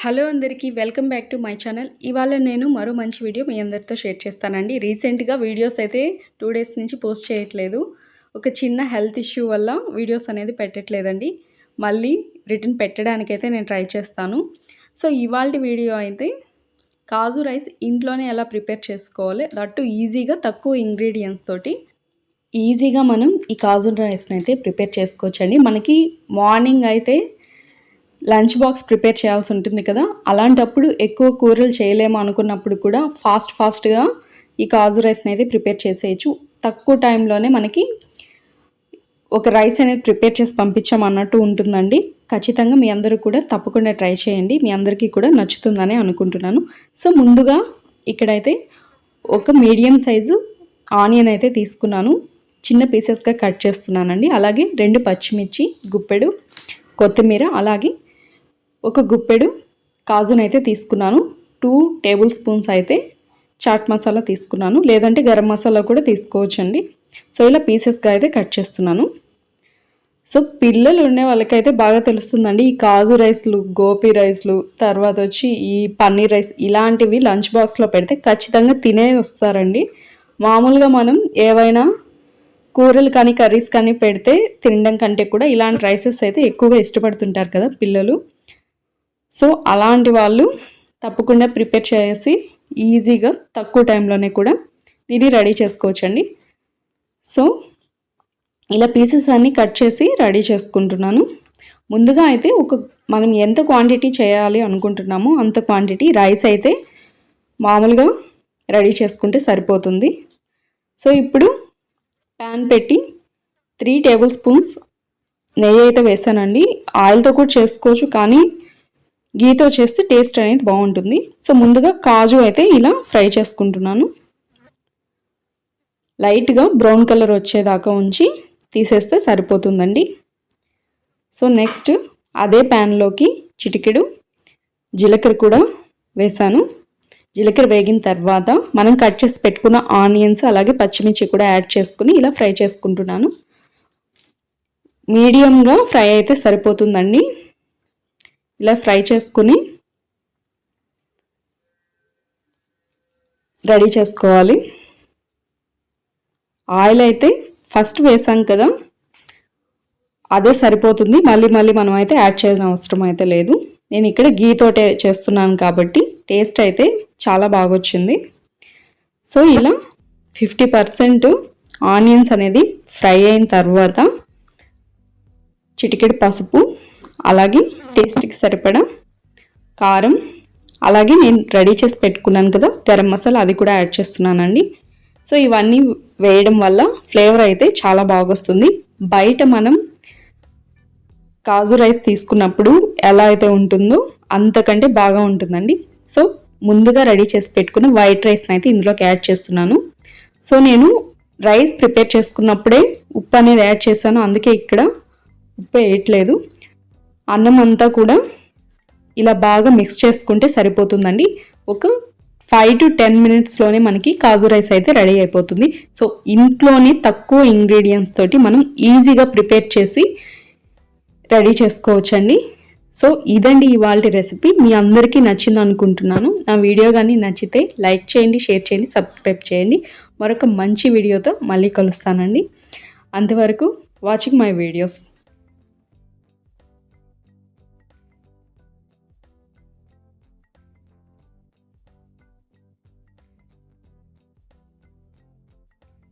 Hello అందరికీ welcome back to my channel. ఇవాళ నేను మరో మంచి వీడియో మీ అందరితో షేర్ చేస్తానండి. రీసెంట్గా వీడియోస్ అయితే టూ డేస్ నుంచి పోస్ట్ చేయట్లేదు. ఒక చిన్న హెల్త్ ఇష్యూ వల్ల వీడియోస్ అనేది పెట్టట్లేదండి. మళ్ళీ రిటర్న్ పెట్టడానికైతే నేను ట్రై చేస్తాను. సో ఇవాళ వీడియో అయితే కాజు రైస్ ఇంట్లోనే ఎలా ప్రిపేర్ చేసుకోవాలి దట్టు ఈజీగా తక్కువ ఇంగ్రీడియంట్స్ తోటి ఈజీగా మనం ఈ కాజు రైస్ని అయితే ప్రిపేర్ చేసుకోవచ్చండి. మనకి మార్నింగ్ అయితే లంచ్ బాక్స్ ప్రిపేర్ చేయాల్సి ఉంటుంది కదా. అలాంటప్పుడు ఎక్కువ కూరలు చేయలేము అనుకున్నప్పుడు కూడా ఫాస్ట్ ఫాస్ట్గా ఈ కాజు రైస్ని అయితే ప్రిపేర్ చేసేయచ్చు. తక్కువ టైంలోనే మనకి ఒక రైస్ అనేది ప్రిపేర్ చేసి పంపించామన్నట్టు ఉంటుందండి. ఖచ్చితంగా మీ అందరూ కూడా తప్పకుండా ట్రై చేయండి. మీ అందరికీ కూడా నచ్చుతుందని అనుకుంటున్నాను. సో ముందుగా ఇక్కడైతే ఒక మీడియం సైజు ఆనియన్ అయితే తీసుకున్నాను. చిన్న పీసెస్గా కట్ చేస్తున్నానండి. అలాగే రెండు పచ్చిమిర్చి గుప్పెడు కొత్తిమీర అలాగే ఒక గుప్పెడు కాజునైతే తీసుకున్నాను. టూ టేబుల్ స్పూన్స్ అయితే చాట్ మసాలా తీసుకున్నాను. లేదంటే గరం మసాలా కూడా తీసుకోవచ్చండి. సో ఇలా పీసెస్గా అయితే కట్ చేస్తున్నాను. సో పిల్లలు ఉండే వాళ్ళకైతే బాగా తెలుస్తుందండి. ఈ కాజు రైస్లు గోపీ రైస్లు తర్వాత వచ్చి ఈ పన్నీర్ రైస్ ఇలాంటివి లంచ్ బాక్స్లో పెడితే ఖచ్చితంగా తినే వస్తారండి. మామూలుగా మనం ఏవైనా కూరలు కానీ కర్రీస్ కానీ పెడితే తినడం కంటే కూడా ఇలాంటి రైసెస్ అయితే ఎక్కువగా ఇష్టపడుతుంటారు కదా పిల్లలు. సో అలాంటి వాళ్ళు తప్పకుండా ప్రిపేర్ చేసి ఈజీగా తక్కువ టైంలోనే కూడా దీన్ని రెడీ చేసుకోవచ్చండి. సో ఇలా పీసెస్ అన్నీ కట్ చేసి రెడీ చేసుకుంటున్నాను. ముందుగా అయితే ఒక మనం ఎంత క్వాంటిటీ చేయాలి అనుకుంటున్నామో అంత క్వాంటిటీ రైస్ అయితే మామూలుగా రెడీ చేసుకుంటే సరిపోతుంది. సో ఇప్పుడు ప్యాన్ పెట్టి త్రీ టేబుల్ స్పూన్స్ నెయ్యి అయితే వేసానండి. ఆయిల్తో కూడా చేసుకోవచ్చు కానీ గీతో చేస్తే టేస్ట్ అనేది బాగుంటుంది. సో ముందుగా కాజు అయితే ఇలా ఫ్రై చేసుకుంటున్నాను. లైట్గా బ్రౌన్ కలర్ వచ్చేదాకా ఉంచి తీసేస్తే సరిపోతుందండి. సో నెక్స్ట్ అదే ప్యాన్లోకి చిటికెడు జీలకర్ర కూడా వేసాను. జీలకర్ర వేగిన తర్వాత మనం కట్ చేసి పెట్టుకున్న ఆనియన్స్ అలాగే పచ్చిమిర్చి కూడా యాడ్ చేసుకుని ఇలా ఫ్రై చేసుకుంటున్నాను. మీడియంగా ఫ్రై అయితే సరిపోతుందండి. ఇలా ఫ్రై చేసుకుని రెడీ చేసుకోవాలి. ఆయిల్ అయితే ఫస్ట్ వేసాం కదా అదే సరిపోతుంది. మళ్ళీ మళ్ళీ మనం అయితే యాడ్ చేయాల్సిన అవసరం అయితే లేదు. నేను ఇక్కడ గీతోటే చేస్తున్నాను కాబట్టి టేస్ట్ అయితే చాలా బాగా వచ్చింది. సో ఇలా ఫిఫ్టీ పర్సెంట్ ఆనియన్స్ అనేది ఫ్రై అయిన తర్వాత చిటికెడు పసుపు అలాగే టేస్ట్కి సరిపడా కారం. అలాగే నేను రెడీ చేసి పెట్టుకున్నాను కదా గరం మసాలా అది కూడా యాడ్ చేస్తున్నానండి. సో ఇవన్నీ వేయడం వల్ల ఫ్లేవర్ అయితే చాలా బాగొస్తుంది బయట మనం కాజు రైస్ తీసుకున్నప్పుడు ఎలా అయితే ఉంటుందో అంతకంటే బాగా ఉంటుందండి. సో ముందుగా రెడీ చేసి పెట్టుకున్న వైట్ రైస్ని అయితే ఇందులోకి యాడ్ చేస్తున్నాను. సో నేను రైస్ ప్రిపేర్ చేసుకున్నప్పుడే ఉప్పు అనేది యాడ్ చేశాను. అందుకే ఇక్కడ ఉప్పు వేయట్లేదు. అన్నం అంతా కూడా ఇలా బాగా మిక్స్ చేసుకుంటే సరిపోతుందండి. ఒక ఫైవ్ టు టెన్ మినిట్స్లోనే మనకి కాజు రైస్ అయితే రెడీ అయిపోతుంది. సో ఇంట్లోనే తక్కువ ఇంగ్రీడియంట్స్ తోటి మనం ఈజీగా ప్రిపేర్ చేసి రెడీ చేసుకోవచ్చండి. సో ఇదండి ఇవాళ రెసిపీ. మీ అందరికీ నచ్చింది అనుకుంటున్నాను. నా వీడియో కానీ నచ్చితే లైక్ చేయండి షేర్ చేయండి సబ్స్క్రైబ్ చేయండి. మరొక మంచి వీడియోతో మళ్ళీ కలుస్తానండి. అంతవరకు వాచింగ్ మై వీడియోస్